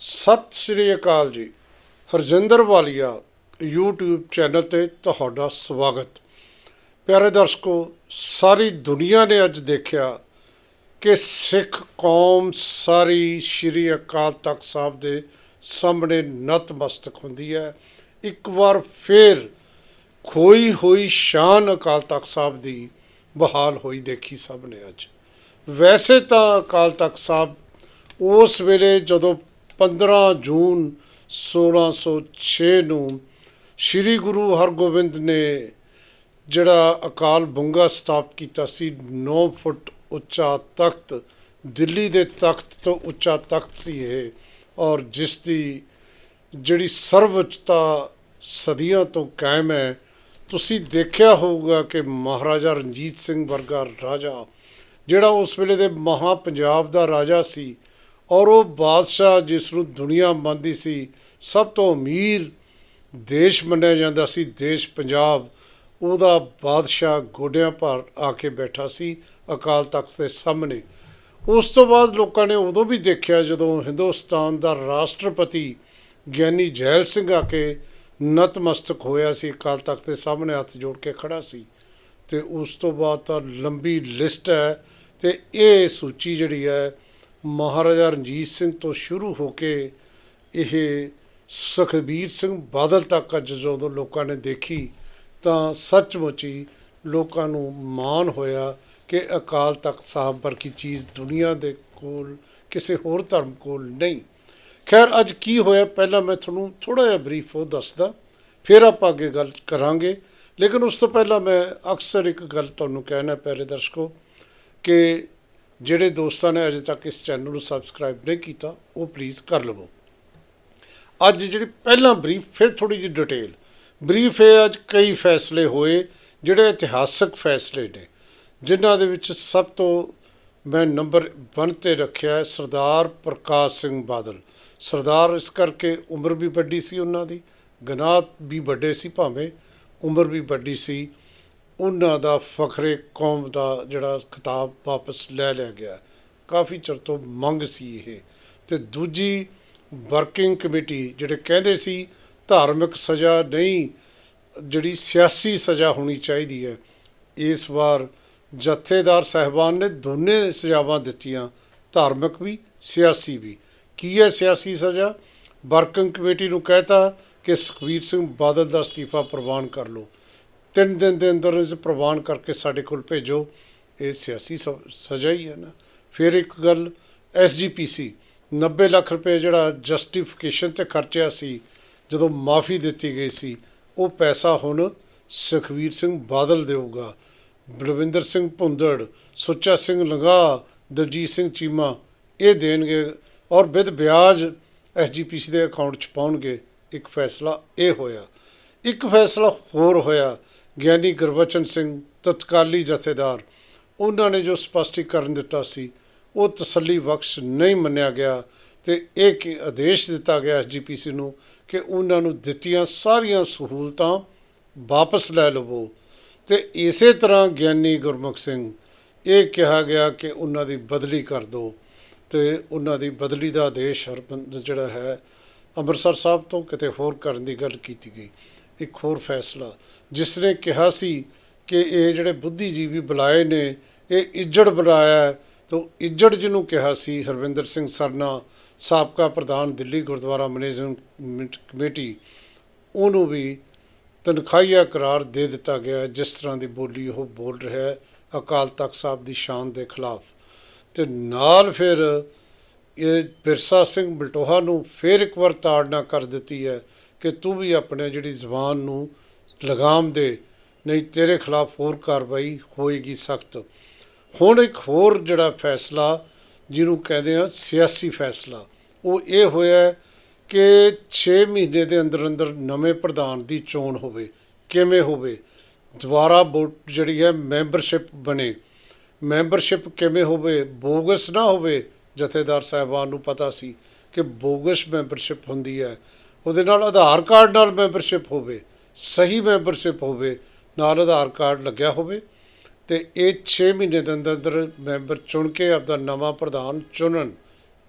ਸਤਿ ਸ੍ਰੀ ਅਕਾਲ ਜੀ। ਹਰਜਿੰਦਰ ਵਾਲੀਆ, YouTube channel ਤੇ ਤੁਹਾਡਾ ਸਵਾਗਤ। ਪਿਆਰੇ ਦਰਸ਼ਕੋ, ਸਾਰੀ ਦੁਨੀਆ ਨੇ ਅੱਜ ਦੇਖਿਆ ਕਿ ਸਿੱਖ ਕੌਮ ਸਾਰੀ ਸ੍ਰੀ ਅਕਾਲ ਤਖਤ ਸਾਹਿਬ ਦੇ ਸਾਹਮਣੇ ਨਤਮਸਤਕ ਹੁੰਦੀ ਹੈ। ਇੱਕ ਵਾਰ ਫੇਰ ਖੋਈ ਹੋਈ ਸ਼ਾਨ ਅਕਾਲ ਤਖਤ ਸਾਹਿਬ ਦੀ ਬਹਾਲ ਹੋਈ ਦੇਖੀ ਸਭ ਨੇ ਅੱਜ। ਵੈਸੇ ਤਾਂ ਅਕਾਲ ਤਖਤ ਸਾਹਿਬ ਉਸ ਵੇਲੇ ਜਦੋਂ 15 ਜੂਨ 1606 ਨੂੰ ਸ੍ਰੀ ਗੁਰੂ ਹਰਗੋਬਿੰਦ ਨੇ ਜਿਹੜਾ ਅਕਾਲ ਬੁੰਗਾ ਸਥਾਪਿਤ ਕੀਤਾ ਸੀ 9 ਫੁੱਟ ਉੱਚਾ ਤਖਤ, ਦਿੱਲੀ ਦੇ ਤਖਤ ਤੋਂ ਉੱਚਾ ਤਖਤ ਸੀ ਇਹ ਔਰ ਜਿਸ ਦੀ ਜਿਹੜੀ ਸਰਵਉੱਚਤਾ ਸਦੀਆਂ ਤੋਂ ਕਾਇਮ ਹੈ। ਤੁਸੀਂ ਦੇਖਿਆ ਹੋਊਗਾ ਕਿ ਮਹਾਰਾਜਾ ਰਣਜੀਤ ਸਿੰਘ ਵਰਗਾ ਰਾਜਾ, ਜਿਹੜਾ ਉਸ ਵੇਲੇ ਦੇ ਮਹਾ ਪੰਜਾਬ ਦਾ ਰਾਜਾ ਸੀ ਔਰ ਉਹ ਬਾਦਸ਼ਾਹ ਜਿਸ ਨੂੰ ਦੁਨੀਆ ਮੰਨਦੀ ਸੀ, ਸਭ ਤੋਂ ਅਮੀਰ ਦੇਸ਼ ਮੰਨਿਆ ਜਾਂਦਾ ਸੀ, ਦੇਸ਼ ਪੰਜਾਬ, ਉਹਦਾ ਬਾਦਸ਼ਾਹ ਗੋਡਿਆਂ ਭਾਰ ਆ ਕੇ ਬੈਠਾ ਸੀ ਅਕਾਲ ਤਖਤ ਦੇ ਸਾਹਮਣੇ। ਉਸ ਤੋਂ ਬਾਅਦ ਲੋਕਾਂ ਨੇ ਉਦੋਂ ਵੀ ਦੇਖਿਆ ਜਦੋਂ ਹਿੰਦੁਸਤਾਨ ਦਾ ਰਾਸ਼ਟਰਪਤੀ ਗਿਆਨੀ ਜੈਲ ਸਿੰਘ ਆ ਕੇ ਨਤਮਸਤਕ ਹੋਇਆ ਸੀ, ਅਕਾਲ ਤਖਤ ਦੇ ਸਾਹਮਣੇ ਹੱਥ ਜੋੜ ਕੇ ਖੜਾ ਸੀ ਤੇ ਉਸ ਤੋਂ ਬਾਅਦ ਤਾਂ ਲੰਬੀ ਲਿਸਟ ਹੈ ਤੇ ਇਹ ਸੂਚੀ ਜਿਹੜੀ ਹੈ ਮਹਾਰਾਜਾ ਰਣਜੀਤ ਸਿੰਘ ਤੋਂ ਸ਼ੁਰੂ ਹੋ ਕੇ ਇਹ ਸੁਖਬੀਰ ਸਿੰਘ ਬਾਦਲ ਤੱਕ ਅੱਜ ਜਦੋਂ ਲੋਕਾਂ ਨੇ ਦੇਖੀ ਤਾਂ ਸੱਚਮੁੱਚ ਹੀ ਲੋਕਾਂ ਨੂੰ ਮਾਣ ਹੋਇਆ ਕਿ ਅਕਾਲ ਤਖਤ ਸਾਹਿਬ ਵਰਗੀ ਚੀਜ਼ ਦੁਨੀਆ ਦੇ ਕੋਲ, ਕਿਸੇ ਹੋਰ ਧਰਮ ਕੋਲ ਨਹੀਂ। ਖੈਰ, ਅੱਜ ਕੀ ਹੋਇਆ ਪਹਿਲਾਂ ਮੈਂ ਤੁਹਾਨੂੰ ਥੋੜਾ ਜਿਹਾ ਬਰੀਫ ਉਹ ਦੱਸਦਾ, ਫਿਰ ਆਪਾਂ ਅੱਗੇ ਗੱਲ ਕਰਾਂਗੇ। ਲੇਕਿਨ ਉਸ ਤੋਂ ਪਹਿਲਾਂ ਮੈਂ ਅਕਸਰ ਇੱਕ ਗੱਲ ਤੁਹਾਨੂੰ ਕਹਿਣਾ ਪਿਆਰੇ ਦਰਸ਼ਕੋ, ਕਿ ਜਿਹੜੇ ਦੋਸਤਾਂ ਨੇ ਅਜੇ ਤੱਕ ਇਸ ਚੈਨਲ ਨੂੰ ਸਬਸਕ੍ਰਾਈਬ ਨਹੀਂ ਕੀਤਾ, ਉਹ ਪਲੀਜ਼ ਕਰ ਲਵੋ। ਅੱਜ ਜਿਹੜੀ ਪਹਿਲਾਂ ਬਰੀਫ ਫਿਰ ਥੋੜੀ ਜਿਹੀ ਡਿਟੇਲ ਬਰੀਫ ਹੈ ਅੱਜ ਕਈ ਫੈਸਲੇ ਹੋਏ, ਜਿਹੜੇ ਇਤਿਹਾਸਕ ਫੈਸਲੇ ਨੇ, ਜਿਨ੍ਹਾਂ ਦੇ ਵਿੱਚ ਸਭ ਤੋਂ ਮੈਂ ਨੰਬਰ 1 ਤੇ ਰੱਖਿਆ ਸਰਦਾਰ ਪ੍ਰਕਾਸ਼ ਸਿੰਘ ਬਾਦਲ। ਸਰਦਾਰ ਇਸ ਕਰਕੇ ਉਮਰ ਵੀ ਵੱਡੀ ਸੀ ਉਹਨਾਂ ਦੀ ਗਨਾਤ ਵੀ ਵੱਡੇ ਸੀ, ਭਾਵੇਂ ਉਮਰ ਵੀ ਵੱਡੀ ਸੀ। ਉਹਨਾਂ ਦਾ ਫਖਰੇ ਕੌਮ ਦਾ ਜਿਹੜਾ ਖਿਤਾਬ ਵਾਪਸ ਲੈ ਲਿਆ ਗਿਆ। ਕਾਫੀ ਚਿਰ ਤੋਂ ਮੰਗ ਸੀ ਇਹ। ਤੇ ਦੂਜੀ ਵਰਕਿੰਗ ਕਮੇਟੀ ਜਿਹੜੇ ਕਹਿੰਦੇ ਸੀ, ਧਾਰਮਿਕ ਸਜ਼ਾ ਨਹੀਂ, ਜਿਹੜੀ ਸਿਆਸੀ ਸਜ਼ਾ ਹੋਣੀ ਚਾਹੀਦੀ ਹੈ। ਇਸ ਵਾਰ ਜਥੇਦਾਰ ਸਹਿਬਾਨ ਨੇ ਦੋਨੇ ਸਜ਼ਾਵਾਂ ਦਿੱਤੀਆਂ, ਧਾਰਮਿਕ ਵੀ, ਸਿਆਸੀ ਵੀ। ਕੀ ਹੈ ਸਿਆਸੀ ਸਜ਼ਾ? ਵਰਕਿੰਗ ਕਮੇਟੀ ਨੂੰ ਕਹਿਤਾ ਕਿ ਸੁਖਬੀਰ ਸਿੰਘ ਬਾਦਲ ਦਾ ਅਸਤੀਫਾ ਪ੍ਰਵਾਨ ਕਰ ਲਓ। ਤਿੰਨ ਦਿਨ ਦੇ ਅੰਦਰ ਇਸ ਪ੍ਰਵਾਨ ਕਰਕੇ ਸਾਡੇ ਕੋਲ ਭੇਜੋ। ਇਹ ਸਿਆਸੀ ਸ- ਸਜ਼ਾ ਹੀ ਹੈ ਨਾ। ਫਿਰ ਇੱਕ ਗੱਲ ਐਸਜੀਪੀਸੀ 90 ਲੱਖ ਰੁਪਏ ਜਿਹੜਾ ਜਸਟੀਫਿਕੇਸ਼ਨ ਤੇ ਖਰਚਿਆ ਸੀ, ਜਦੋਂ ਮਾਫੀ ਦਿੱਤੀ ਗਈ ਸੀ, ਉਹ ਪੈਸਾ ਹੁਣ ਸੁਖਵੀਰ ਸਿੰਘ ਬਾਦਲ ਦੇਊਗਾ। ਬਲਵਿੰਦਰ ਸਿੰਘ ਭੁੰਦੜ, ਸੁੱਚਾ ਸਿੰਘ ਲੰਗਾ, ਦਲਜੀਤ ਸਿੰਘ ਚੀਮਾ, ਇਹ ਦੇਣਗੇ ਔਰ ਵਿਦ ਵਿਆਜ ਐਸਜੀਪੀਸੀ ਦੇ ਅਕਾਊਂਟ 'ਚ ਪਾਉਣਗੇ। ਇੱਕ ਫੈਸਲਾ ਇਹ ਹੋਇਆ। ਇੱਕ ਫੈਸਲਾ ਹੋਰ ਹੋਇਆ। ਗਿਆਨੀ ਗੁਰਬਚਨ ਸਿੰਘ, ਤਤਕਾਲੀ ਜਥੇਦਾਰ, ਉਹਨਾਂ ਨੇ ਜੋ ਸਪਸ਼ਟੀਕਰਨ ਦਿੱਤਾ ਸੀ, ਉਹ ਤਸੱਲੀ ਬਖਸ਼ ਨਹੀਂ ਮੰਨਿਆ ਗਿਆ ਤੇ ਇਹ ਕਿ ਆਦੇਸ਼ ਦਿੱਤਾ ਗਿਆ ਐਸਜੀਪੀਸੀ ਨੂੰ ਕਿ ਉਹਨਾਂ ਨੂੰ ਦਿੱਤੀਆਂ ਸਾਰੀਆਂ ਸਹੂਲਤਾਂ ਵਾਪਸ ਲੈ ਲਵੋ। ਤੇ ਇਸੇ ਤਰ੍ਹਾਂ ਗਿਆਨੀ ਗੁਰਮੁਖ ਸਿੰਘ, ਇਹ ਕਿਹਾ ਗਿਆ ਕਿ ਉਹਨਾਂ ਦੀ ਬਦਲੀ ਕਰ ਦਿਓ ਤੇ ਉਹਨਾਂ ਦੀ ਬਦਲੀ ਦਾ ਆਦੇਸ਼ ਹਰਬੰਦ ਜਿਹੜਾ ਹੈ, ਅੰਮ੍ਰਿਤਸਰ ਸਾਹਿਬ ਤੋਂ ਕਿਤੇ ਹੋਰ ਕਰਨ ਦੀ ਗੱਲ ਕੀਤੀ ਗਈ। ਇੱਕ ਹੋਰ ਫੈਸਲਾ ਜਿਸ ਨੇ ਕਿਹਾ ਸੀ ਕਿ ਇਹ ਜਿਹੜੇ ਬੁੱਧੀਜੀਵੀ ਬੁਲਾਏ ਨੇ, ਇਹ ਇੱਜੜ ਬੁਲਾਇਆ ਹੈ। ਤਾਂ ਇੱਜੜ ਜਿਹਨੂੰ ਕਿਹਾ ਸੀ, ਹਰਵਿੰਦਰ ਸਿੰਘ ਸਰਨਾ, ਸਾਬਕਾ ਪ੍ਰਧਾਨ ਦਿੱਲੀ ਗੁਰਦੁਆਰਾ ਮੈਨੇਜਮੈਂਟ ਕਮੇਟੀ ਉਹਨੂੰ ਵੀ ਤਨਖਾਹੀਆ ਕਰਾਰ ਦੇ ਦਿੱਤਾ ਗਿਆ ਜਿਸ ਤਰ੍ਹਾਂ ਦੀ ਬੋਲੀ ਉਹ ਬੋਲ ਰਿਹਾ ਹੈ, ਅਕਾਲ ਤਖਤ ਸਾਹਿਬ ਦੀ ਸ਼ਾਨ ਦੇ ਖਿਲਾਫ। ਤੇ ਨਾਲ ਫਿਰ ਇਹ ਬਿਰਸਾ ਸਿੰਘ ਬਲਟੋਹਾ ਨੂੰ ਫਿਰ ਇੱਕ ਵਾਰ ਤਾੜਨਾ ਕਰ ਦਿੱਤੀ ਹੈ ਕਿ ਤੂੰ ਵੀ ਆਪਣੇ ਜਿਹੜੀ ਜ਼ਬਾਨ ਨੂੰ ਲਗਾਮ ਦੇ, ਨਹੀਂ ਤੇਰੇ ਖਿਲਾਫ ਹੋਰ ਕਾਰਵਾਈ ਹੋਏਗੀ ਸਖਤ। ਹੁਣ ਇੱਕ ਹੋਰ ਜਿਹੜਾ ਫੈਸਲਾ ਜਿਹਨੂੰ ਕਹਿੰਦੇ ਆ ਸਿਆਸੀ ਫੈਸਲਾ, ਉਹ ਇਹ ਹੋਇਆ ਕਿ 6 ਮਹੀਨੇ ਦੇ ਅੰਦਰ ਅੰਦਰ ਨਵੇਂ ਪ੍ਰਧਾਨ ਦੀ ਚੋਣ ਹੋਵੇ, ਕਿਵੇਂ ਹੋਵੇ? ਦੁਬਾਰਾ ਵੋਟ ਜਿਹੜੀ ਹੈ ਮੈਂਬਰਸ਼ਿਪ ਬਣੇ। ਮੈਂਬਰਸ਼ਿਪ ਕਿਵੇਂ ਹੋਵੇ? ਬੋਗਸ ਨਾ ਹੋਵੇ, ਜਥੇਦਾਰ ਸਾਹਿਬਾਨ ਨੂੰ ਪਤਾ ਸੀ ਕਿ ਬੋਗਸ ਮੈਂਬਰਸ਼ਿਪ ਹੁੰਦੀ ਹੈ। ਉਹਦੇ ਨਾਲ ਆਧਾਰ ਕਾਰਡ ਨਾਲ ਮੈਂਬਰਸ਼ਿਪ ਹੋਵੇ, ਸਹੀ ਮੈਂਬਰਸ਼ਿਪ ਹੋਵੇ, ਨਾਲ ਆਧਾਰ ਕਾਰਡ ਲੱਗਿਆ ਹੋਵੇ, ਤੇ ਇਹ 6 ਮਹੀਨੇ ਦੇ ਅੰਦਰ ਅੰਦਰ ਮੈਂਬਰ ਚੁਣ ਕੇ ਆਪਦਾ ਨਵਾਂ ਪ੍ਰਧਾਨ ਚੁਣਨ,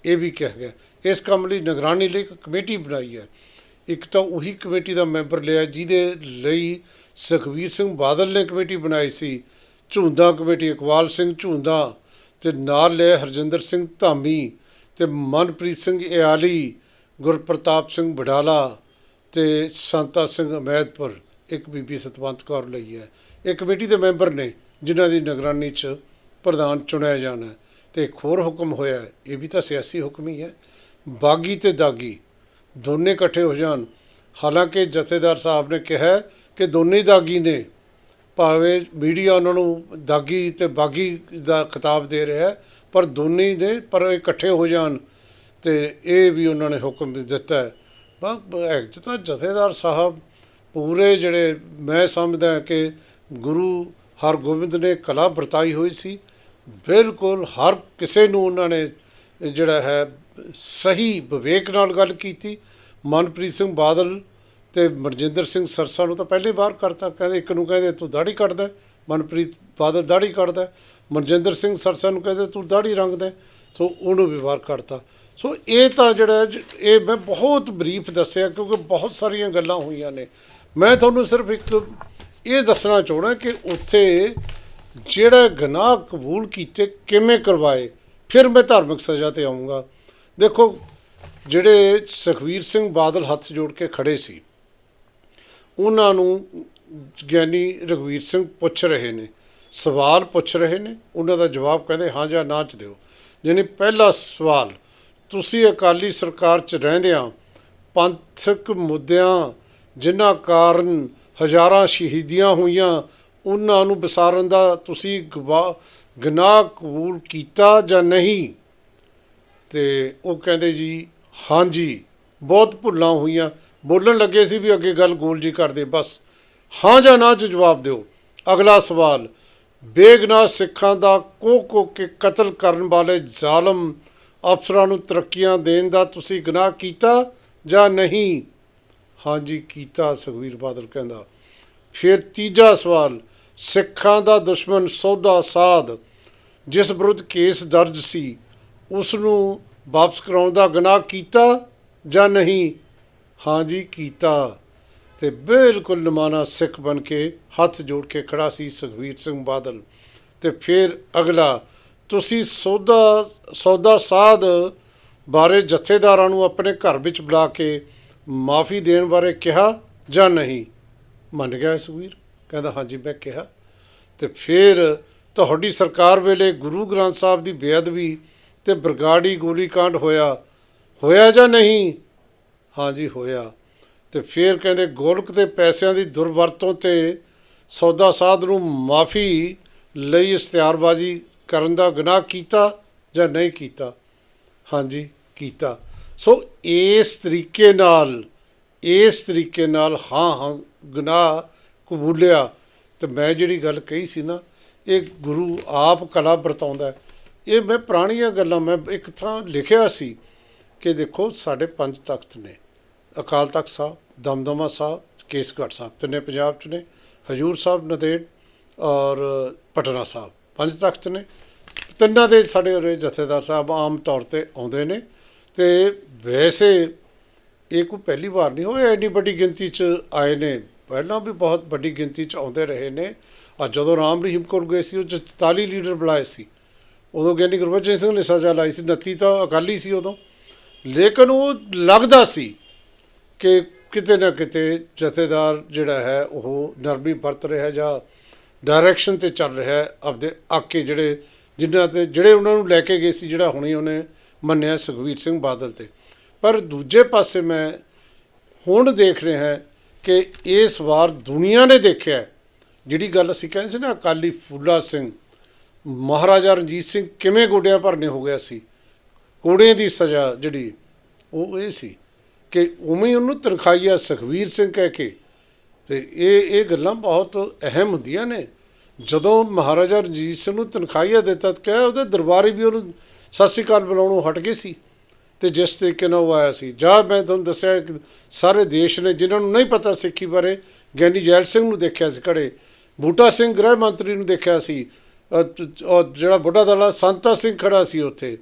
ਇਹ ਵੀ ਕਿਹਾ ਗਿਆ। ਇਸ ਕੰਮ ਲਈ ਨਿਗਰਾਨੀ ਲਈ ਇੱਕ ਕਮੇਟੀ ਬਣਾਈ ਹੈ। ਇੱਕ ਤਾਂ ਉਹੀ ਕਮੇਟੀ ਦਾ ਮੈਂਬਰ ਲਿਆ ਜਿਹਦੇ ਲਈ ਸੁਖਵੀਰ ਸਿੰਘ ਬਾਦਲ ਨੇ ਕਮੇਟੀ ਬਣਾਈ ਸੀ, ਝੁੰਦਾ ਕਮੇਟੀ ਇਕਬਾਲ ਸਿੰਘ ਝੁੰਦਾ, ਤੇ ਨਾਲ ਲਿਆ ਹਰਜਿੰਦਰ ਸਿੰਘ ਧਾਮੀ, ਤੇ ਮਨਪ੍ਰੀਤ ਸਿੰਘ ਇਆਲੀ ਗੁਰਪ੍ਰਤਾਪ ਸਿੰਘ ਬਡਾਲਾ ਤੇ ਸੰਤਾ ਸਿੰਘ ਅਮੈਦਪੁਰ, ਇੱਕ ਬੀਬੀ ਸਤਵੰਤ ਕੌਰ ਲਈ ਹੈ। ਇਹ ਕਮੇਟੀ ਦੇ ਮੈਂਬਰ ਨੇ, ਜਿਨ੍ਹਾਂ ਦੀ ਨਿਗਰਾਨੀ 'ਚ ਪ੍ਰਧਾਨ ਚੁਣਿਆ ਜਾਣਾ ਹੈ। ਤੇ ਇੱਕ ਹੋਰ ਹੁਕਮ ਹੋਇਆ ਇਹ ਵੀ ਤਾਂ ਸਿਆਸੀ ਹੁਕਮ ਹੀ ਹੈ। ਬਾਗੀ ਤੇ ਦਾਗੀ, ਦੋਨੇ ਇਕੱਠੇ ਹੋ ਜਾਣ। ਹਾਲਾਂਕਿ ਜਥੇਦਾਰ ਸਾਹਿਬ ਨੇ ਕਿਹਾ ਕਿ ਦੋਨੇ ਦਾਗੀ ਨੇ। ਭਾਵੇਂ ਮੀਡੀਆ ਉਹਨਾਂ ਨੂੰ ਦਾਗੀ ਤੇ ਬਾਗੀ ਦਾ ਖਿਤਾਬ ਦੇ ਰਿਹਾ ਪਰ ਦੋਨੇ ਹੀ ਨੇ, ਪਰ ਇਕੱਠੇ ਹੋ ਜਾਣ। ਤੇ ਇਹ ਵੀ ਉਹਨਾਂ ਨੇ ਹੁਕਮ ਵੀ ਦਿੱਤਾ ਹੈ। ਬਸ ਐਕਚ ਤਾਂ ਜਥੇਦਾਰ ਸਾਹਿਬ ਪੂਰੇ ਜਿਹੜੇ ਮੈਂ ਸਮਝਦਾ ਕਿ ਗੁਰੂ ਹਰਗੋਬਿੰਦ ਨੇ ਕਲਾ ਵਰਤਾਈ ਹੋਈ ਸੀ। ਬਿਲਕੁਲ ਹਰ ਕਿਸੇ ਨੂੰ ਉਹਨਾਂ ਨੇ ਜਿਹੜਾ ਹੈ, ਸਹੀ ਵਿਵੇਕ ਨਾਲ ਗੱਲ ਕੀਤੀ। ਮਨਪ੍ਰੀਤ ਸਿੰਘ ਬਾਦਲ ਤੇ ਮਰਜਿੰਦਰ ਸਿੰਘ ਸਰਸਾ ਨੂੰ ਤਾਂ ਪਹਿਲੇ ਬਾਹਰ ਕਰਤਾ, ਕਹਿੰਦੇ ਇੱਕ ਨੂੰ ਕਹਿੰਦੇ ਤੂੰ ਦਾੜੀ ਕੱਢਦਾ ਮਨਪ੍ਰੀਤ ਬਾਦਲ ਦਾੜੀ ਕੱਢਦਾ ਮਨਜਿੰਦਰ ਸਿੰਘ ਸਰਸਾ ਨੂੰ ਕਹਿੰਦੇ ਤੂੰ ਦਾੜੀ ਰੰਗਦਾ ਸੋ ਉਹਨੂੰ ਵੀ ਬਾਹਰ ਕਰਤਾ। ਸੋ ਇਹ ਤਾਂ ਜਿਹੜਾ ਇਹ ਮੈਂ ਬਹੁਤ ਬਰੀਫ ਦੱਸਿਆ ਕਿਉਂਕਿ ਬਹੁਤ ਸਾਰੀਆਂ ਗੱਲਾਂ ਹੋਈਆਂ ਨੇ। ਮੈਂ ਤੁਹਾਨੂੰ ਸਿਰਫ ਇੱਕ ਇਹ ਦੱਸਣਾ ਚਾਹੁੰਦਾ ਕਿ ਉੱਥੇ ਜਿਹੜਾ ਗੁਨਾਹ ਕਬੂਲ ਕੀਤੇ ਕਿਵੇਂ ਕਰਵਾਏ, ਫਿਰ ਮੈਂ ਧਾਰਮਿਕ ਸਜ਼ਾ ਤੇ ਆਉਂਗਾ ਦੇਖੋ, ਜਿਹੜੇ ਸੁਖਵੀਰ ਸਿੰਘ ਬਾਦਲ ਹੱਥ ਜੋੜ ਕੇ ਖੜੇ ਸੀ, ਉਹਨਾਂ ਨੂੰ ਗਿਆਨੀ ਰਘਵੀਰ ਸਿੰਘ ਪੁੱਛ ਰਹੇ ਨੇ, ਸਵਾਲ ਪੁੱਛ ਰਹੇ ਨੇ, ਉਹਨਾਂ ਦਾ ਜਵਾਬ ਕਹਿੰਦੇ, ਹਾਂ ਜਾਂ ਨਾ ਚ ਦਿਓ। ਯਾਨੀ ਪਹਿਲਾ ਸਵਾਲ ਤੁਸੀਂ ਅਕਾਲੀ ਸਰਕਾਰ ਚ ਰਹਿੰਦਿਆਂ ਪੰਥਕ ਮੁੱਦਿਆਂ ਜਿਨ੍ਹਾਂ ਕਾਰਨ ਹਜ਼ਾਰਾਂ ਸ਼ਹੀਦੀਆਂ ਹੋਈਆਂ, ਉਹਨਾਂ ਨੂੰ ਵਿਸਾਰਨ ਦਾ ਤੁਸੀਂ ਗਵਾ- ਗੁਨਾਹ ਕਬੂਲ ਕੀਤਾ ਜਾਂ ਨਹੀਂ? ਤੇ ਉਹ ਕਹਿੰਦੇ ਜੀ, ਹਾਂਜੀ, ਬਹੁਤ ਭੁੱਲਾਂ ਹੋਈਆਂ। ਬੋਲਣ ਲੱਗੇ ਸੀ ਵੀ ਅੱਗੇ ਗੱਲ ਗੋਲ ਜੀ ਕਰਦੇ, ਬਸ। ਹਾਂ ਜਾਂ ਨਾ 'ਚ ਜਵਾਬ ਦਿਓ। ਅਗਲਾ ਸਵਾਲ, ਬੇਗਨਾਹ ਸਿੱਖਾਂ ਦਾ ਕੋ ਕੋ ਕੇ ਕਤਲ ਕਰਨ ਵਾਲੇ ਜ਼ਾਲਮ ਅਫਸਰਾਂ ਨੂੰ ਤਰੱਕੀਆਂ ਦੇਣ ਦਾ ਤੁਸੀਂ ਗੁਨਾਹ ਕੀਤਾ ਜਾਂ ਨਹੀਂ? ਹਾਂਜੀ, ਕੀਤਾ ਸੁਖਵੀਰ ਬਾਦਲ ਕਹਿੰਦਾ। ਫਿਰ ਤੀਜਾ ਸਵਾਲ, ਸਿੱਖਾਂ ਦਾ ਦੁਸ਼ਮਣ ਸੌਦਾ ਸਾਧ, ਜਿਸ ਵਿਰੁੱਧ ਕੇਸ ਦਰਜ ਸੀ, ਉਸ ਨੂੰ ਵਾਪਸ ਕਰਾਉਣ ਦਾ ਗੁਨਾਹ ਕੀਤਾ ਜਾਂ ਨਹੀਂ? ਹਾਂਜੀ, ਕੀਤਾ। ਤੇ ਬਿਲਕੁਲ ਨਮਾਨਾ ਸਿੱਖ ਬਣ ਕੇ ਹੱਥ ਜੋੜ ਕੇ ਖੜਾ ਸੀ ਸੁਖਵੀਰ ਸਿੰਘ ਬਾਦਲ। ਤੇ ਫਿਰ ਅਗਲਾ ਤੁਸੀਂ ਸੌਦਾ ਸੌਦਾ ਸਾਧ ਬਾਰੇ ਜਥੇਦਾਰਾਂ ਨੂੰ ਆਪਣੇ ਘਰ ਵਿੱਚ ਬੁਲਾ ਕੇ ਮਾਫੀ ਦੇਣ ਬਾਰੇ ਕਿਹਾ ਜਾਂ ਨਹੀਂ? ਮੰਨ ਗਿਆ ਸੁਖਵੀਰ ਕਹਿੰਦਾ, ਹਾਂਜੀ, ਮੈਂ ਕਿਹਾ। ਤੇ ਫਿਰ ਤੁਹਾਡੀ ਸਰਕਾਰ ਵੇਲੇ ਗੁਰੂ ਗ੍ਰੰਥ ਸਾਹਿਬ ਦੀ ਬੇਅਦਬੀ ਤੇ ਬਰਗਾੜੀ ਗੋਲੀकांड ਹੋਇਆ। ਹੋਇਆ ਜਾਂ ਨਹੀਂ? ਹਾਂਜੀ, ਹੋਇਆ। ਤੇ ਫਿਰ ਕਹਿੰਦੇ, ਗੋਲਕ ਤੇ ਪੈਸਿਆਂ ਦੀ ਦੁਰਵਰਤੋਂ ਤੇ ਸੌਦਾ ਸਾਧ ਨੂੰ ਮਾਫੀ ਲਈ ਇਸ਼ਤਿਹਾਰਬਾਜ਼ੀ ਕਰਨ ਦਾ ਗੁਨਾਹ ਕੀਤਾ ਜਾਂ ਨਹੀਂ ਕੀਤਾ? ਹਾਂਜੀ, ਕੀਤਾ। ਸੋ ਇਸ ਤਰੀਕੇ ਨਾਲ, ਇਸ ਤਰੀਕੇ ਨਾਲ ਹਾਂ ਹਾਂ, ਗੁਨਾਹ ਕਬੂਲਿਆ। ਤੇ ਮੈਂ ਜਿਹੜੀ ਗੱਲ ਕਹੀ ਸੀ ਨਾ, ਇਹ ਗੁਰੂ ਆਪ ਕਲਾ ਵਰਤਾਉਂਦਾ ਇਹ ਮੈਂ ਪੁਰਾਣੀਆਂ ਗੱਲਾਂ, ਮੈਂ ਇੱਕ ਥਾਂ ਲਿਖਿਆ ਸੀ ਕਿ ਦੇਖੋ, ਸਾਡੇ ਪੰਜ ਤਖਤ ਨੇ। ਅਕਾਲ ਤਖਤ ਸਾਹਿਬ, ਦਮਦਮਾ ਸਾਹਿਬ, ਕੇਸਗੜ੍ਹ ਸਾਹਿਬ। ਤਿੰਨੇ ਪੰਜਾਬ 'ਚ ਨੇ। ਹਜੂਰ ਸਾਹਿਬ, ਨਦੇੜ ਔਰ ਪਟਨਾ ਸਾਹਿਬ। ਪੰਜ ਤਖਤ ਨੇ। ਤਿੰਨਾਂ ਦੇ ਸਾਡੇ ਉਰੇ ਜਥੇਦਾਰ ਸਾਹਿਬ ਆਮ ਤੌਰ ਤੇ ਆਉਂਦੇ ਨੇ। ਤੇ ਵੈਸੇ ਇਹ ਕੋਈ ਪਹਿਲੀ ਵਾਰ ਨਹੀਂ ਹੋਇਆ, ਇੰਨੀ ਵੱਡੀ ਗਿਣਤੀ 'ਚ ਆਏ ਨੇ। ਪਹਿਲਾਂ ਵੀ ਬਹੁਤ ਵੱਡੀ ਗਿਣਤੀ 'ਚ ਆਉਂਦੇ ਰਹੇ ਨੇ। ਆ ਜਦੋਂ ਰਾਮ ਰਹੀਮ ਕੋਲ ਗਏ ਸੀ, ਉਹ 'ਚ 44 ਲੀਡਰ ਬੁਲਾਏ ਸੀ। ਉਦੋਂ ਗਿਆਨੀ ਗੁਰਬਚਨ ਸਿੰਘ ਨੇ ਸਜ਼ਾ ਲਾਈ ਸੀ 29 ਤਾਂ ਅਕਾਲੀ ਸੀ ਉਦੋਂ। ਲੇਕਿਨ ਉਹ ਲੱਗਦਾ ਸੀ ਕਿ ਕਿਤੇ ਨਾ ਕਿਤੇ ਜਥੇਦਾਰ ਜਿਹੜਾ ਹੈ, ਉਹ ਨਰਮੀ ਵਰਤ ਰਿਹਾ ਜਾਂ ਡਾਇਰੈਕਸ਼ਨ ਤੇ ਚੱਲ ਰਿਹਾ ਹੈ ਆਪਦੇ ਆਕੇ ਜਿਹੜੇ, ਜਿਨ੍ਹਾਂ ਤੇ, ਜਿਹੜੇ ਉਹਨਾਂ ਨੂੰ ਲੈ ਕੇ ਗਏ ਸੀ, ਜਿਹੜਾ ਹੁਣੇ ਉਹਨੇ ਮੰਨਿਆ ਸੁਖਵੀਰ ਸਿੰਘ ਬਾਦਲ ਤੇ। ਪਰ ਦੂਜੇ ਪਾਸੇ ਮੈਂ ਹੁਣ ਦੇਖ ਰਿਹਾ ਹਾਂ ਕਿ ਇਸ ਵਾਰ ਦੁਨੀਆ ਨੇ ਦੇਖਿਆ ਜਿਹੜੀ ਗੱਲ ਅਸੀਂ ਕਹਿੰਦੇ ਸੀ ਨਾ, ਅਕਾਲੀ ਫੂਲਾ ਸਿੰਘ, ਮਹਾਰਾਜਾ ਰਣਜੀਤ ਸਿੰਘ ਕਿਵੇਂ ਗੋਡਿਆਂ ਭਰਨੇ ਹੋ ਗਿਆ ਸੀ ਕੋੜੇ ਦੀ ਸਜ਼ਾ ਜਿਹੜੀ, ਉਹ ਇਹ ਸੀ ਕਿ ਉਵੇਂ ਹੀ ਉਹਨੂੰ ਤਨਖਾਹੀਆ ਸੁਖਵੀਰ ਸਿੰਘ ਕਹਿ ਕੇ ਤੇ ਇਹ ਇਹ ਗੱਲਾਂ ਬਹੁਤ ਅਹਿਮ ਹੁੰਦੀਆਂ ਨੇ। ਜਦੋਂ ਮਹਾਰਾਜਾ ਰਣਜੀਤ ਸਿੰਘ ਨੂੰ ਤਨਖਾਹੀਆ ਦਿੱਤਾ ਤਾਂ ਕਿਹਾ ਉਹਦੇ ਦਰਬਾਰੀ ਵੀ ਉਹਨੂੰ ਸਤਿ ਸ੍ਰੀ ਅਕਾਲ ਬੁਲਾਉਣੋਂ ਹਟ ਗਏ ਸੀ ਤੇ ਜਿਸ ਤਰੀਕੇ ਨਾਲ ਉਹ ਆਇਆ ਸੀ। ਜਾਂ ਮੈਂ ਤੁਹਾਨੂੰ ਦੱਸਿਆ ਕਿ ਸਾਰੇ ਦੇਸ਼ ਨੇ ਜਿਨ੍ਹਾਂ ਨੂੰ ਨਹੀਂ ਪਤਾ ਸਿੱਖੀ ਬਾਰੇ, ਗਿਆਨੀ ਜੈਲ ਸਿੰਘ ਨੂੰ ਦੇਖਿਆ ਸੀ ਖੜੇ ਬੂਟਾ ਸਿੰਘ ਗ੍ਰਹਿ ਮੰਤਰੀ ਨੂੰ ਦੇਖਿਆ ਸੀ, ਅਹ ਜਿਹੜਾ ਬੁੱਢਾ ਦਲਾ ਸੰਤਾ ਸਿੰਘ ਖੜਾ ਸੀ ਉੱਥੇ।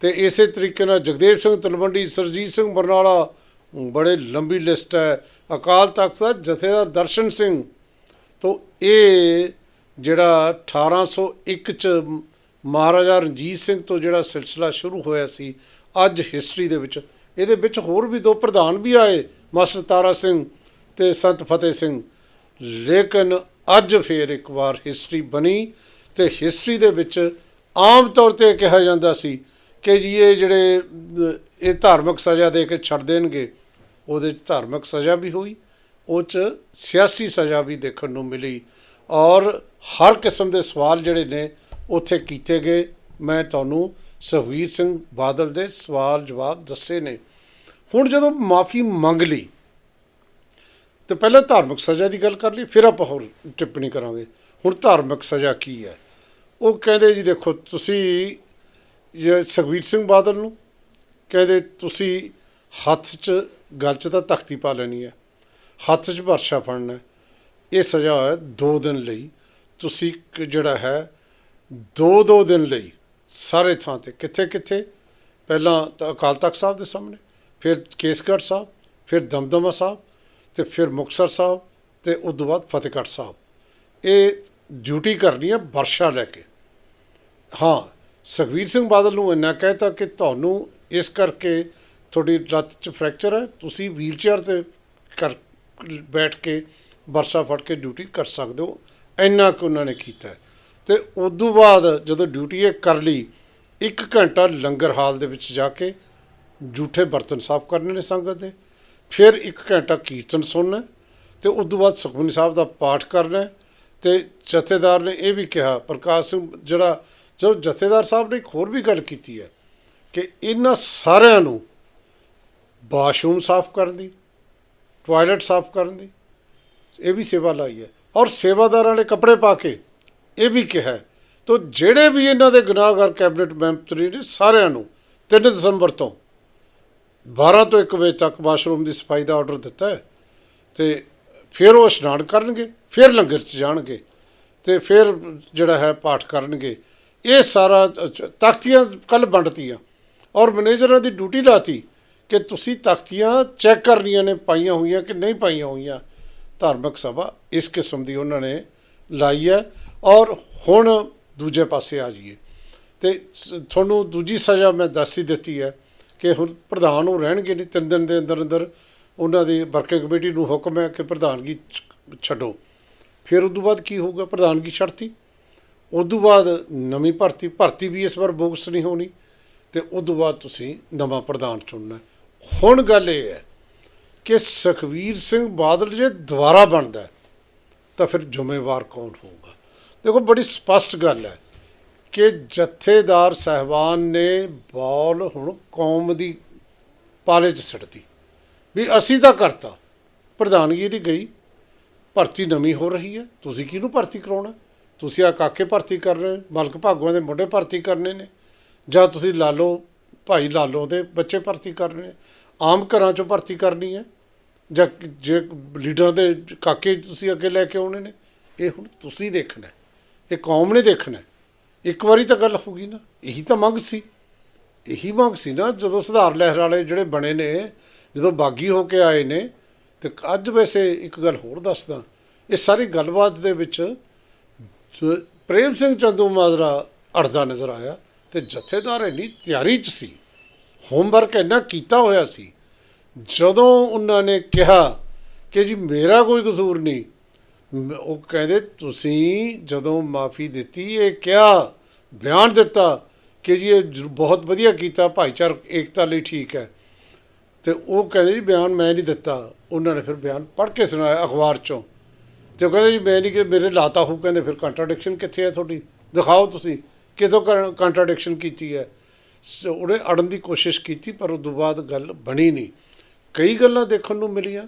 ਤੇ ਇਸੇ ਤਰੀਕੇ ਨਾਲ ਜਗਦੇਵ ਸਿੰਘ ਤਲਵੰਡੀ, ਸਰਜੀਤ ਸਿੰਘ ਬਰਨਾਲਾ ਬੜੇ ਲੰਬੀ ਲਿਸਟ ਹੈ। ਅਕਾਲ ਤਖਤ ਸਾਹਿਬ, ਜਥੇਦਾਰ ਦਰਸ਼ਨ ਸਿੰਘ। ਤੋਂ ਇਹ ਜਿਹੜਾ 1801 ਚ ਮਹਾਰਾਜਾ ਰਣਜੀਤ ਸਿੰਘ ਤੋਂ ਜਿਹੜਾ ਸਿਲਸਿਲਾ ਸ਼ੁਰੂ ਹੋਇਆ ਸੀ, ਅੱਜ ਹਿਸਟਰੀ ਦੇ ਵਿੱਚ, ਇਹਦੇ ਵਿੱਚ ਹੋਰ ਵੀ ਦੋ ਪ੍ਰਧਾਨ ਵੀ ਆਏ, ਮਾਸਟਰ ਤਾਰਾ ਸਿੰਘ ਤੇ ਸੰਤ ਫਤਿਹ ਸਿੰਘ। ਲੇਕਿਨ ਅੱਜ ਫੇਰ ਇੱਕ ਵਾਰ ਹਿਸਟਰੀ ਬਣੀ ਤੇ ਹਿਸਟਰੀ ਦੇ ਵਿੱਚ ਆਮ ਤੌਰ ਤੇ ਕਿਹਾ ਜਾਂਦਾ ਸੀ ਕਿ ਜੀ ਇਹ ਜਿਹੜੇ, ਇਹ ਧਾਰਮਿਕ ਸਜ਼ਾ ਦੇ ਕੇ ਛੱਡ ਦੇਣਗੇ। ਉਹਦੇ 'ਚ ਧਾਰਮਿਕ ਸਜ਼ਾ ਵੀ ਹੋਈ, ਉਹ 'ਚ ਸਿਆਸੀ ਸਜ਼ਾ ਵੀ ਦੇਖਣ ਨੂੰ ਮਿਲੀ। ਔਰ ਹਰ ਕਿਸਮ ਦੇ ਸਵਾਲ ਜਿਹੜੇ ਨੇ, ਉੱਥੇ ਕੀਤੇ ਗਏ। ਮੈਂ ਤੁਹਾਨੂੰ ਸੁਖਬੀਰ ਸਿੰਘ ਬਾਦਲ ਦੇ ਸਵਾਲ ਜਵਾਬ ਦੱਸੇ ਨੇ। ਹੁਣ ਜਦੋਂ ਮਾਫੀ ਮੰਗ ਲਈ, ਤੇ ਪਹਿਲਾਂ ਧਾਰਮਿਕ ਸਜ਼ਾ ਦੀ ਗੱਲ ਕਰ ਲਈ, ਫਿਰ ਆਪਾਂ ਹੋਰ ਟਿੱਪਣੀ ਕਰਾਂਗੇ। ਹੁਣ ਧਾਰਮਿਕ ਸਜ਼ਾ ਕੀ ਹੈ? ਉਹ ਕਹਿੰਦੇ ਜੀ, ਦੇਖੋ, ਤੁਸੀਂ ਜੇ ਸੁਖਬੀਰ ਸਿੰਘ ਬਾਦਲ ਨੂੰ, ਕਹਿੰਦੇ ਤੁਸੀਂ ਹੱਥ 'ਚ ਗੱਲ 'ਚ ਤਾਂ ਤਖਤੀ ਪਾ ਲੈਣੀ ਹੈ। ਹੱਥ 'ਚ ਵਰਸ਼ਾ ਫੜਨਾ ਇਹ ਸਜ਼ਾ ਹੈ 2 ਦਿਨ ਲਈ। ਤੁਸੀਂ ਜਿਹੜਾ ਹੈ 2-2 ਦਿਨ ਲਈ ਸਾਰੇ ਥਾਂ ਤੇ ਕਿੱਥੇ ਕਿੱਥੇ ਪਹਿਲਾਂ ਤਾਂ ਅਕਾਲ ਤਖਤ ਸਾਹਿਬ ਦੇ ਸਾਹਮਣੇ, ਫਿਰ ਕੇਸਗੜ੍ਹ ਸਾਹਿਬ, ਫਿਰ ਦਮਦਮਾ ਸਾਹਿਬ ਤੇ ਫਿਰ ਮੁਕਤਸਰ ਸਾਹਿਬ ਤੇ ਉਸ ਤੋਂ ਬਾਅਦ ਫਤਿਹਗੜ੍ਹ ਸਾਹਿਬ। ਇਹ ਡਿਊਟੀ ਕਰਨੀ ਹੈ ਵਰਸ਼ਾ ਲੈ ਕੇ। ਹਾਂ, ਸੁਖਬੀਰ ਸਿੰਘ ਬਾਦਲ ਨੂੰ ਇੰਨਾ ਕਹਿਤਾ ਕਿ ਤੁਹਾਨੂੰ ਇਸ ਕਰਕੇ ਤੁਹਾਡੀ ਲੱਤ 'ਚ ਫ੍ਰੈਕਚਰ ਹੈ, ਤੁਸੀਂ ਵੀਲਚੇਅਰ ਤੇ ਕਰ, ਬੈਠ ਕੇ ਵਰਸ਼ਾ ਫੜ ਕੇ ਡਿਊਟੀ ਕਰ ਸਕਦੇ ਹੋ। ਇੰਨਾ ਕੁ ਉਹਨਾਂ ਨੇ ਕੀਤਾ ਹੈ। ਤੇ ਤੋਂ ਬਾਅਦ ਜਦੋਂ ਡਿਊਟੀ ਇਹ ਕਰ ਲਈ, ਇੱਕ ਘੰਟਾ ਲੰਗਰ ਹਾਲ ਦੇ ਵਿੱਚ ਜਾ ਕੇ ਜੂਠੇ ਬਰਤਨ ਸਾਫ਼ ਕਰਨੇ ਨੇ ਸੰਗਤ ਦੇ। ਫਿਰ ਇੱਕ ਘੰਟਾ ਕੀਰਤਨ ਸੁਣਨਾ ਹੈ ਤੇ ਤੋਂ ਬਾਅਦ ਸੁਖਮਨੀ ਸਾਹਿਬ ਦਾ ਪਾਠ ਕਰਨਾ ਹੈ। ਤੇ ਜਥੇਦਾਰ ਨੇ ਇਹ ਵੀ ਕਿਹਾ, ਪ੍ਰਕਾਸ਼ ਸਿੰਘ ਜਿਹੜਾ, ਜੋ ਜਥੇਦਾਰ ਸਾਹਿਬ ਨੇ ਇੱਕ ਹੋਰ ਵੀ ਗੱਲ ਕੀਤੀ ਹੈ ਕਿ ਇਹਨਾਂ ਸਾਰਿਆਂ ਨੂੰ ਵਾਸ਼ਰੂਮ ਸਾਫ਼ ਕਰਨ ਦੀ, ਟਾਇਲਟ ਸਾਫ਼ ਕਰਨ ਦੀ, ਇਹ ਵੀ ਸੇਵਾ ਲਾਈ ਹੈ ਔਰ ਸੇਵਾਦਾਰਾਂ ਵਾਲੇ ਕੱਪੜੇ ਪਾ ਕੇ ਇਹ ਵੀ ਕਿਹਾ ਹੈ। ਤੋ ਜਿਹੜੇ ਵੀ ਇਹਨਾਂ ਦੇ ਗੁਨਾਹਗਰ ਕੈਬਨਿਟ ਮੈਂਬਰ ਨੇ ਸਾਰਿਆਂ ਨੂੰ 3 ਦਸੰਬਰ ਤੋਂ 12 ਤੋਂ 1 ਵਜੇ ਤੱਕ ਵਾਸ਼ਰੂਮ ਦੀ ਸਫ਼ਾਈ ਦਾ ਆਰਡਰ ਦਿੱਤਾ ਹੈ ਤੇ ਫਿਰ ਉਹ ਇਸ਼ਨਾਨ ਕਰਨਗੇ, ਫਿਰ ਲੰਗਰ 'ਚ ਜਾਣਗੇ ਤੇ ਫਿਰ ਜਿਹੜਾ ਹੈ ਪਾਠ ਕਰਨਗੇ ਇਹ ਸਾਰਾ ਅ- ਤਖਤੀਆਂ ਕੱਲ ਵੰਡਤੀਆਂ ਔਰ ਮੈਨੇਜਰਾਂ ਦੀ ਡਿਊਟੀ ਲਾਤੀ ਕਿ ਤੁਸੀਂ ਤਖਤੀਆਂ ਚੈੱਕ ਕਰਨੀਆਂ ਨੇ, ਪਾਈਆਂ ਹੋਈਆਂ ਕਿ ਨਹੀਂ ਪਾਈਆਂ ਹੋਈਆਂ? ਧਾਰਮਿਕ ਸਭਾ ਇਸ ਕਿਸਮ ਦੀ ਉਹਨਾਂ ਨੇ ਲਾਈ ਹੈ ਔਰ ਹੁਣ ਦੂਜੇ ਪਾਸੇ ਆ ਜਾਈਏ। ਤੇ ਸ- ਤੁਹਾਨੂੰ ਦੂਜੀ ਸਜ਼ਾ ਮੈਂ ਦੱਸ ਹੀ ਦਿੱਤੀ ਹੈ ਕਿ ਹੁਣ ਪ੍ਰਧਾਨ ਉਹ ਰਹਿਣਗੇ ਨਹੀਂ, ਤਿੰਨ ਦਿਨ ਦੇ ਅੰਦਰ ਅੰਦਰ ਉਹਨਾਂ ਦੀ ਵਰਕਿੰਗ ਕਮੇਟੀ ਨੂੰ ਹੁਕਮ ਹੈ ਕਿ ਪ੍ਰਧਾਨਗੀ ਛ- ਛੱਡੋ। ਫਿਰ ਉਦੋਂ ਬਾਅਦ ਕੀ ਹੋਊਗਾ? ਪ੍ਰਧਾਨਗੀ ਛੱਡਤੀ। ਉਦੋਂ ਬਾਅਦ ਨਵੀਂ ਭਰਤੀ ਭਰਤੀ ਵੀ ਇਸ ਵਾਰ ਬੋਕਸ ਨਹੀਂ ਹੋਣੀ ਤੇ ਤੋਂ ਬਾਅਦ ਤੁਸੀਂ ਨਵਾਂ ਪ੍ਰਧਾਨ ਚੁਣਨਾ ਹੁਣ ਗੱਲ ਇਹ ਹੈ ਕਿ ਸੁਖਵੀਰ ਸਿੰਘ ਬਾਦਲ ਜੇ ਦੁਬਾਰਾ ਬਣਦਾ ਤਾਂ ਫਿਰ ਜ਼ਿੰਮੇਵਾਰ ਕੌਣ ਹੋਊਗਾ? ਦੇਖੋ, ਬੜੀ ਸਪਸ਼ਟ ਗੱਲ ਹੈ ਕਿ ਜਥੇਦਾਰ ਸਹਿਬਾਨ ਨੇ ਬੋਲ ਹੁਣ ਕੌਮ ਦੀ ਪਾਲੇ 'ਚ ਸਿੱਟਤੀ। ਵੀ ਅਸੀਂ ਤਾਂ ਕਰਤਾ। ਪ੍ਰਧਾਨਗੀ ਦੀ ਗਈ। ਭਰਤੀ ਨਵੀਂ ਹੋ ਰਹੀ ਹੈ। ਤੁਸੀਂ ਕਿਹਨੂੰ ਭਰਤੀ ਕਰਾਉਣਾ? ਤੁਸੀਂ ਆ ਕਾਕੇ ਭਰਤੀ ਕਰ ਰਹੇ ਮਲਕ ਭਾਗਵਾਂ ਦੇ ਮੁੰਡੇ ਭਰਤੀ ਕਰਨੇ ਨੇ। ਜਾਂ ਤੁਸੀਂ ਲਾ ਲਓ ਭਾਈ ਲਾਲੋ ਦੇ ਬੱਚੇ ਭਰਤੀ ਕਰਨੇ, ਆਮ ਘਰਾਂ ਚੋਂ ਭਰਤੀ ਕਰਨੀ ਹੈ, ਜਾਂ ਜੇ ਲੀਡਰਾਂ ਦੇ ਕਾਕੇ ਤੁਸੀਂ ਅੱਗੇ ਲੈ ਕੇ ਆਉਣੇ ਨੇ, ਇਹ ਹੁਣ ਤੁਸੀਂ ਦੇਖਣਾ ਇਹ ਕੌਮ ਨੇ ਦੇਖਣਾ ਇੱਕ ਵਾਰੀ ਤਾਂ ਗੱਲ ਹੋਊਗੀ ਨਾ, ਇਹੀ ਤਾਂ ਮੰਗ ਸੀ, ਇਹੀ ਮੰਗ ਸੀ ਨਾ ਜਦੋਂ ਸੁਧਾਰ ਲਹਿਰ ਵਾਲੇ ਜਿਹੜੇ ਬਣੇ ਨੇ, ਜਦੋਂ ਬਾਗੀ ਹੋ ਕੇ ਆਏ ਨੇ, ਤੇ ਅੱਜ ਵੈਸੇ ਇੱਕ ਗੱਲ ਹੋਰ ਦੱਸਦਾ, ਇਹ ਸਾਰੀ ਗੱਲਬਾਤ ਦੇ ਵਿੱਚ ਪ੍ਰੇਮ ਸਿੰਘ ਚੰਦੂ ਮਾਜਰਾ ਅੜਦਾ ਨਜ਼ਰ ਆਇਆ ਤੇ ਜਥੇਦਾਰ ਇੰਨੀ ਤਿਆਰੀ 'ਚ ਸੀ ਹੋਮਵਰਕ ਇੰਨਾ ਕੀਤਾ ਹੋਇਆ ਸੀ, ਜਦੋਂ ਉਹਨਾਂ ਨੇ ਕਿਹਾ ਕਿ ਜੀ ਮੇਰਾ ਕੋਈ ਕਸੂਰ ਨਹੀਂ, ਮ- ਉਹ ਕਹਿੰਦੇ ਤੁਸੀਂ ਜਦੋਂ ਮਾਫੀ ਦਿੱਤੀ, ਇਹ ਕਿਹਾ ਬਿਆਨ ਦਿੱਤਾ ਕਿ ਜੀ ਇਹ ਬਹੁਤ ਵਧੀਆ ਕੀਤਾ, ਭਾਈਚਾਰਕ ਏਕਤਾ ਲਈ ਠੀਕ ਹੈ। ਤੇ ਉਹ ਕਹਿੰਦੇ ਜੀ ਬਿਆਨ ਮੈਂ ਨਹੀਂ ਦਿੱਤਾ, ਉਹਨਾਂ ਨੇ ਫਿਰ ਬਿਆਨ ਪੜ੍ਹ ਕੇ ਸੁਣਾਇਆ ਅਖਬਾਰ ਚੋਂ। ਤੇ ਉਹ ਕਹਿੰਦੇ ਜੀ ਮੈਂ ਨਹੀਂ ਕਿ ਮੇਰੇ ਲਾਤਾ ਹੋ, ਕਹਿੰਦੇ ਫਿਰ ਕੰਟਰਡਿਕਸ਼ਨ ਕਿੱਥੇ ਹੈ ਤੁਹਾਡੀ? ਦਿਖਾਓ ਤੁਸੀਂ। ਕਿਦੋਂ ਕੰਟਰਡਿਕਸ਼ਨ ਕੀਤੀ ਹੈ? ਸ- ਉਹਨੇ ਅੜਨ ਦੀ ਕੋਸ਼ਿਸ਼ ਕੀਤੀ, ਪਰ ਉਸ ਤੋਂ ਬਾਅਦ ਗੱਲ ਬਣੀ ਨਹੀਂ। ਕਈ ਗੱਲਾਂ ਦੇਖਣ ਨੂੰ ਮਿਲੀਆਂ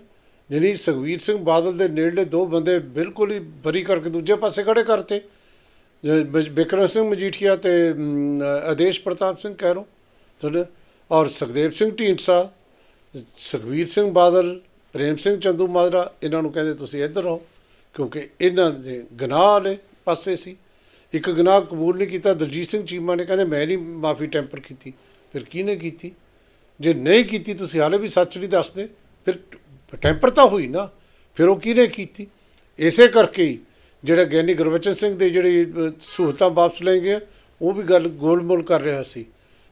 ਜਿਹੜੀ ਸੁਖਵੀਰ ਸਿੰਘ ਬਾਦਲ ਦੇ ਨੇੜਲੇ ਦੋ ਬੰਦੇ ਬਿਲਕੁਲ ਹੀ ਬਰੀ ਕਰਕੇ ਦੂਜੇ ਪਾਸੇ ਖੜੇ ਕਰਤੇ। ਜ- ਬਿਕਰਮ ਸਿੰਘ ਮਜੀਠੀਆ ਤੇ ਆਦੇਸ਼ ਪ੍ਰਤਾਪ ਸਿੰਘ ਕਹਿਰੋ, ਤੁਹਾਡੇ, ਔਰ ਸੁਖਦੇਵ ਸਿੰਘ ਢੀਂਡਸਾ ਸੁਖਵੀਰ ਸਿੰਘ ਬਾਦਲ, ਪ੍ਰੇਮ ਸਿੰਘ ਚੰਦੂ ਮਾਜਰਾ ਇਹਨਾਂ ਨੂੰ ਕਹਿੰਦੇ ਤੁਸੀਂ ਇੱਧਰ ਆਓ ਕਿਉਂਕਿ ਇਹਨਾਂ ਦੇ ਗਨਾਹ ਵਾਲੇ ਪਾਸੇ ਸੀ। ਇੱਕ ਗੁਨਾਹ ਕਬੂਲ ਨਹੀਂ ਕੀਤਾ, ਦਲਜੀਤ ਸਿੰਘ ਚੀਮਾ ਨੇ ਕਹਿੰਦੇ, ਮੈਂ ਨਹੀਂ ਮਾਫੀ ਟੈਂਪਰ ਕੀਤੀ। ਫਿਰ ਕਿਹਨੇ ਕੀਤੀ? ਜੇ ਨਹੀਂ ਕੀਤੀ, ਤੁਸੀਂ ਹਾਲੇ ਵੀ ਸੱਚ ਨਹੀਂ ਦੱਸਦੇ, ਫਿਰ ਟੈਂਪਰ ਤਾਂ ਹੋਈ ਨਾ। ਫਿਰ ਉਹ ਕਿਹਨੇ ਕੀਤੀ? ਇਸੇ ਕਰਕੇ ਹੀ ਜਿਹੜਾ ਗਿਆਨੀ ਗੁਰਬਚਨ ਸਿੰਘ ਦੇ ਜਿਹੜੀ ਸਹੂਲਤਾਂ ਵਾਪਸ ਲੈ ਗਏ ਉਹ ਵੀ ਗੱਲ ਗੋਲਮੋਲ ਕਰ ਰਿਹਾ ਸੀ।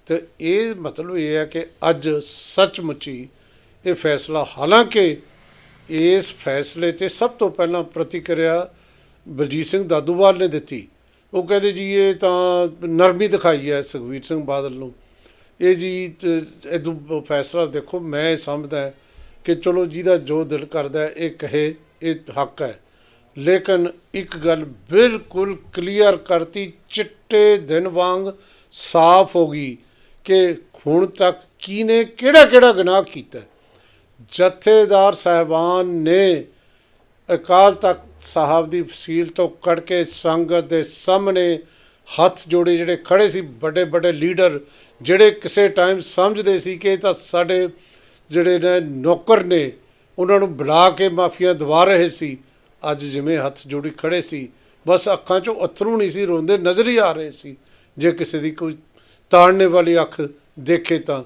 ਤੇ ਇਹ ਮਤਲਬ ਇਹ ਹੈ ਕਿ ਅੱਜ ਸੱਚਮੁੱਚੀ ਇਹ ਫੈਸਲਾ, ਹਾਲਾਂਕਿ ਇਸ ਫੈਸਲੇ ਤੇ ਸਭ ਤੋਂ ਪਹਿਲਾਂ ਪ੍ਰਤੀਕਿਰਿਆ ਬਲਜੀਤ ਸਿੰਘ ਦਾਦੂਵਾਲ ਨੇ ਦਿੱਤੀ। ਉਹ ਕਹਿੰਦੇ ਜੀ, ਇਹ ਤਾਂ ਨਰਮੀ ਦਿਖਾਈ ਹੈ ਸੁਖਬੀਰ ਸਿੰਘ ਬਾਦਲ ਨੂੰ। ਇਹ ਜੀ ਇਹ ਫੈਸਲਾ ਦੇਖੋ, ਮੈਂ ਇਹ ਸਮਝਦਾ ਕਿ ਚਲੋ ਜਿਹਦਾ ਜੋ ਦਿਲ ਕਰਦਾ ਇਹ ਕਹੇ, ਇਹ ਹੱਕ ਹੈ। ਲੇਕਿਨ ਇੱਕ ਗੱਲ ਬਿਲਕੁਲ ਕਲੀਅਰ ਕਰਤੀ, ਚਿੱਟੇ ਦਿਨ ਵਾਂਗ ਸਾਫ਼ ਹੋ ਗਈ ਕਿ ਹੁਣ ਤੱਕ ਕਿਹਨੇ ਕਿਹੜਾ ਕਿਹੜਾ ਗੁਨਾਹ ਕੀਤਾ। ਜਥੇਦਾਰ ਸਾਹਿਬਾਨ ਨੇ ਅਕਾਲ ਤਖਤ ਸਾਹਿਬ ਦੀ ਫਸੀਲ ਤੋਂ ਕੱਢ ਕੇ ਸੰਗਤ ਦੇ ਸਾਹਮਣੇ ਹੱਥ ਜੋੜੇ ਜਿਹੜੇ ਖੜੇ ਸੀ, ਵੱਡੇ ਵੱਡੇ ਲੀਡਰ ਜਿਹੜੇ ਕਿਸੇ ਟਾਈਮ ਸਮਝਦੇ ਸੀ ਕਿ ਇਹ ਤਾਂ ਸਾਡੇ ਜਿਹੜੇ ਨੇ ਨੌਕਰ ਨੇ, ਉਹਨਾਂ ਨੂੰ ਬੁਲਾ ਕੇ ਮਾਫੀਆਂ ਦਵਾ ਰਹੇ ਸੀ। ਅੱਜ ਜਿਵੇਂ ਹੱਥ ਜੋੜੀ ਖੜੇ ਸੀ, ਬਸ ਅੱਖਾਂ 'ਚੋਂ ਅਥਰੂ ਨਹੀਂ ਸੀ, ਰੋਂਦੇ ਨਜ਼ਰ ਹੀ ਆ ਰਹੇ ਸੀ। ਜੇ ਕਿਸੇ ਦੀ ਕੋਈ ਤਾੜਨੇ ਵਾਲੀ ਅੱਖ ਦੇਖੇ ਤਾਂ।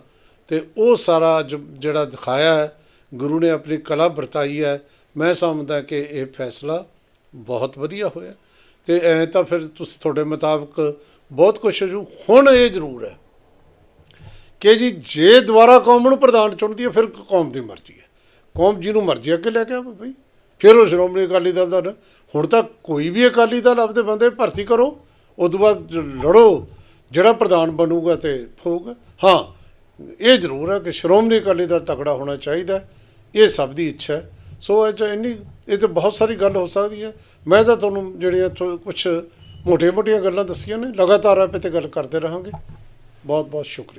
ਤੇ ਉਹ ਸਾਰਾ ਜ- ਜਿਹੜਾ ਦਿਖਾਇਆ ਹੈ, ਗੁਰੂ ਨੇ ਆਪਣੀ ਕਲਾ ਵਰਤਾਈ ਹੈ। ਮੈਂ ਸਮਝਦਾ ਕਿ ਇਹ ਫੈਸਲਾ ਬਹੁਤ ਵਧੀਆ ਹੋਇਆ। ਤੇ ਐ ਤਾਂ ਫਿਰ ਤੁਸੀਂ ਤੁਹਾਡੇ ਮੁਤਾਬਕ ਬਹੁਤ ਕੁਝ ਹੁਣ ਇਹ ਜ਼ਰੂਰ ਹੈ ਕਿ ਜੀ ਜੇ ਦੁਬਾਰਾ ਕੌਮ ਨੂੰ ਪ੍ਰਧਾਨ ਚੁਣਦੀ ਹੈ, ਫਿਰ ਕੌਮ ਦੀ ਮਰਜ਼ੀ ਹੈ। ਕੌਮ ਜਿਹਨੂੰ ਮਰਜ਼ੀ ਅੱਗੇ ਲੈ ਕੇ ਆਵੇ ਬਈ। ਫਿਰ ਉਹ ਸ਼੍ਰੋਮਣੀ ਅਕਾਲੀ ਦਲ ਦਾ ਹੁਣ ਤਾਂ ਕੋਈ ਵੀ ਅਕਾਲੀ ਦਲ ਆਪਦੇ ਬੰਦੇ ਭਰਤੀ ਕਰੋ ਉਸ ਤੋਂ ਬਾਅਦ ਲੜੋ। ਜਿਹੜਾ ਪ੍ਰਧਾਨ ਬਣੂਗਾ ਤੇ ਹੋਊਗਾ ਹਾਂ, ਇਹ ਜ਼ਰੂਰ ਹੈ ਕਿ ਸ਼੍ਰੋਮਣੀ ਅਕਾਲੀ ਦਲ ਤਕੜਾ ਹੋਣਾ ਚਾਹੀਦਾ ਇਹ ਸਭ ਦੀ ਇੱਛਾ ਹੈ। ਸੋ ਇਹ 'ਚ ਇੰਨੀ, ਇਹ ਤੇ ਬਹੁਤ ਸਾਰੀ ਗੱਲ ਹੋ ਸਕਦੀ ਹੈ। ਮੈਂ ਤਾਂ ਤੁਹਾਨੂੰ ਜਿਹੜੀਆਂ ਕੁਝ ਮੋਟੀਆਂ-ਮੋਟੀਆਂ ਗੱਲਾਂ ਦੱਸੀਆਂ ਨੇ, ਲਗਾਤਾਰ ਆਪੇ ਤੇ ਗੱਲ ਕਰਦੇ ਰਹਾਂਗੇ। ਬਹੁਤ ਬਹੁਤ ਸ਼ੁਕਰੀਆ।